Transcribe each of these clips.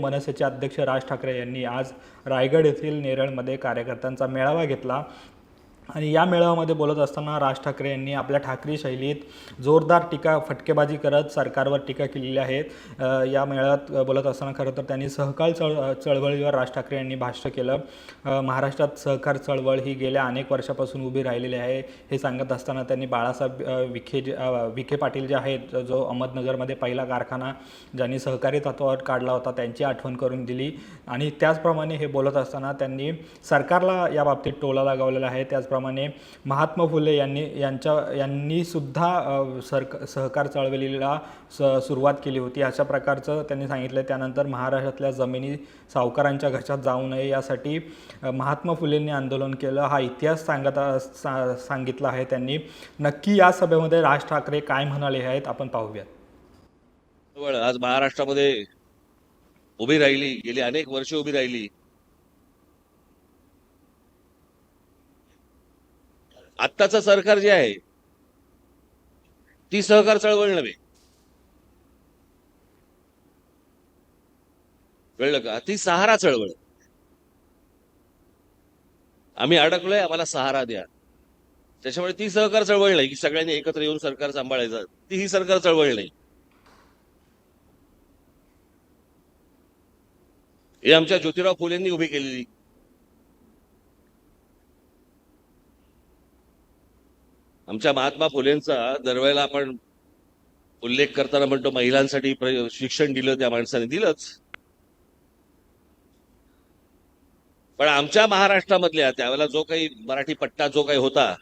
मनसेचे अध्यक्ष राज ठाकरे यांनी आज रायगड येथील नेरळमध्ये कार्यकर्त्यांचा मेळावा घेतला. आणि या मेळाव्यामध्ये बोलत असताना राज ठाकरे यांनी आपल्या ठाकरे शैलीत जोरदार टीका फटकेबाजी करत सरकारवर टीका केलेली आहे. या मेळाव्यात बोलत असताना खरं तर त्यांनी सहकार चळ चळवळीवर राज ठाकरे यांनी भाष्य केलं. महाराष्ट्रात सहकार चळवळ ही गेल्या अनेक वर्षापासून उभी राहिलेली आहे. हे सांगत असताना त्यांनी बाळासाहेब विखे जे विखे पाटील जे आहेत जो अहमदनगरमध्ये पहिला कारखाना ज्यांनी सहकारी तत्वावर काढला होता त्यांची आठवण करून दिली. आणि त्याचप्रमाणे हे बोलत असताना त्यांनी सरकारला या बाबतीत टोला लगावलेला आहे. त्याचप्रमाणे महात्मा फुले यांनी यांच्या यांनी सुद्धा सरक सहकार चळवळीला स सुरुवात केली होती. अशा प्रकारचं त्यांनी सांगितलं त्यानंतर महाराष्ट्रातल्या जमिनी सावकारांच्या घशात जाऊ नये यासाठी महात्मा फुलेंनी आंदोलन केलं. हा इतिहास सांगत सा सांगितला आहे त्यांनी. नक्की या सभेमध्ये राज ठाकरे काय म्हणाले आहेत आपण पाहूयात. आज महाराष्ट्रामध्ये उभी राहिली गेली अनेक वर्ष उभी राहिली. आत्ताचं सरकार जे आहे ती सहकार चळवळ नव्हे. कळलं का? ती सहारा चळवळ. आम्ही अडकलोय आम्हाला सहारा द्या. त्याच्यामुळे ती सहकार चळवळ नाही की सगळ्यांनी एकत्र येऊन सरकार सांभाळायचं. ती ही सरकार चळवळ नाही. हे आमच्या ज्योतिराव फुलेंनी उभी केलेली. आमच्या महात्मा फुलेंचा दरवेळेला आपण उल्लेख करताना म्हणतो महिलांसाठी शिक्षण दिलं त्या माणसाने दिलंच. पण आमच्या महाराष्ट्रामधल्या त्यावेळेला जो काही मराठी पट्टा जो काही होता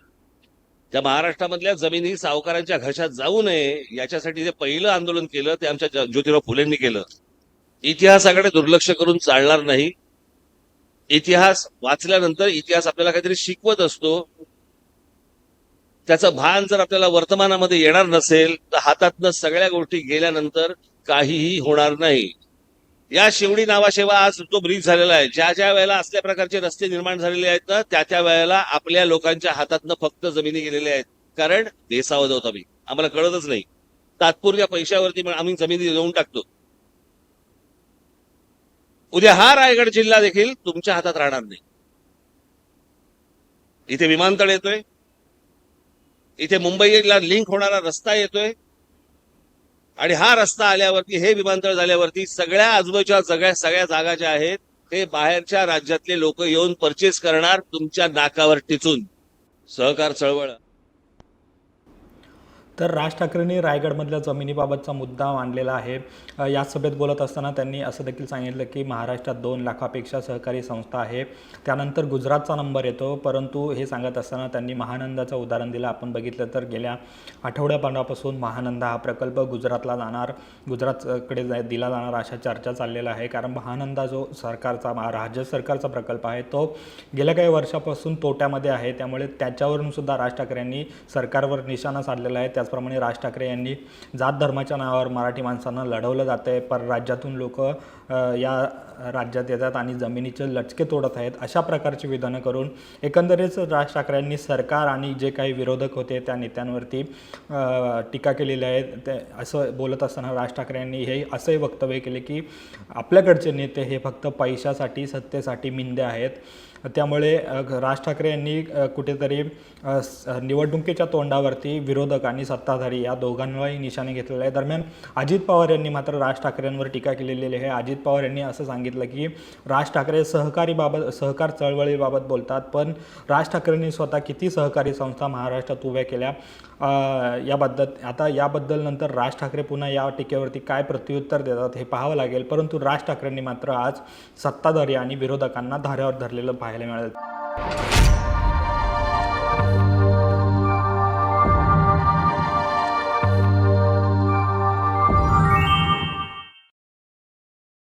त्या महाराष्ट्रामधल्या जमिनी सावकारांच्या घशात जाऊ नये याच्यासाठी जे पहिलं आंदोलन केलं ते आमच्या ज्योतिराव फुलेंनी केलं. इतिहासाकडे दुर्लक्ष करून चालणार नाही. इतिहास वाचल्यानंतर इतिहास आपल्याला काहीतरी शिकवत असतो. त्याचं भान जर आपल्याला वर्तमानामध्ये येणार नसेल तर हातातनं सगळ्या गोष्टी गेल्यानंतर काहीही होणार नाही. या शिवडी नावाशिवाय आज तो ब्रिज झालेला आहे ज्या ज्या वेळेला असल्या प्रकारचे रस्ते निर्माण झालेले आहेत ना त्या त्या वेळेला आपल्या लोकांच्या हातातनं फक्त जमिनी गेलेल्या आहेत. कारण देसावध होत आम्ही आम्हाला कळतच नाही. तात्पुरत्या पैशावरती आम्ही जमिनी देऊन टाकतो. उद्या हा रायगड जिल्हा देखील तुमच्या हातात राहणार नाही. इथे विमानतळ येतोय. इथे मुंबईला लिंक होणारा रस्ता येतोय. आणि हा रस्ता आल्यावरती हे विमानतळ झाल्यावरती सगळ्या आजूबाजूच्या सगळ्या सगळ्या जागा ज्या आहेत ते बाहेरच्या राज्यातले लोक येऊन परचेस करणार तुमच्या नाकावर टिचून. सहकार चळवळ. तर राज ठाकरेंनी रायगडमधल्या जमिनीबाबतचा मुद्दा मांडलेला आहे. या सभेत बोलत असताना त्यांनी असं देखील सांगितलं की महाराष्ट्रात दोन लाखापेक्षा सहकारी संस्था आहे. त्यानंतर गुजरातचा नंबर येतो परंतु हे सांगत असताना त्यांनी महानंदाचं उदाहरण दिलं. आपण बघितलं तर गेल्या आठवड्यापणापासून महानंदा हा प्रकल्प गुजरातला जाणार गुजरातकडे दिला जाणार अशा चर्चा चाललेल्या आहे. कारण महानंदा जो सरकारचा राज्य सरकारचा प्रकल्प आहे तो गेल्या काही वर्षापासून तोट्यामध्ये आहे. त्यामुळे त्याच्यावरून सुद्धा राज ठाकरेंनी सरकारवर निशाणा साधलेला आहे. त्या त्याचप्रमाणे राज ठाकरे यांनी जात धर्माच्या नावावर मराठी माणसांना लढवलं जातं आहे पर राज्यातून लोक या राज्यात येतात आणि जमिनीचे लचके तोडत आहेत अशा प्रकारची विधानं करून एकंदरीत राज ठाकरेंनी सरकार आणि जे काही विरोधक होते त्या नेत्यांवरती टीका केलेली आहे. ते असं बोलत असताना राज ठाकरे यांनी हे असंही वक्तव्य केले की आपल्याकडचे नेते हे फक्त पैशासाठी सत्तेसाठी मिंदे आहेत. त्यामुळे राज ठाकरे यांनी कुठेतरी निवडणुकीच्या तोंडावरती विरोधक आणि सत्ताधारी या दोघांनाही निशाणे घेतलेले आहे. दरम्यान अजित पवार यांनी मात्र राज ठाकरेंवर टीका केलेली आहे. अजित पवार यांनी असं सांगितलं की राज ठाकरे सहकारीबाबत सहकार चळवळीबाबत बोलतात पण राज ठाकरेंनी स्वतः किती सहकारी संस्था महाराष्ट्रात उभ्या केल्या? याबद्दल आता याबद्दल नंतर राज ठाकरे पुन्हा या टीकेवरती काय प्रत्युत्तर देतात हे पाहावं लागेल परंतु राज ठाकरेंनी मात्र आज सत्ताधारी आणि विरोधकांना धाऱ्यावर धरलेलं पाहायला मिळालं.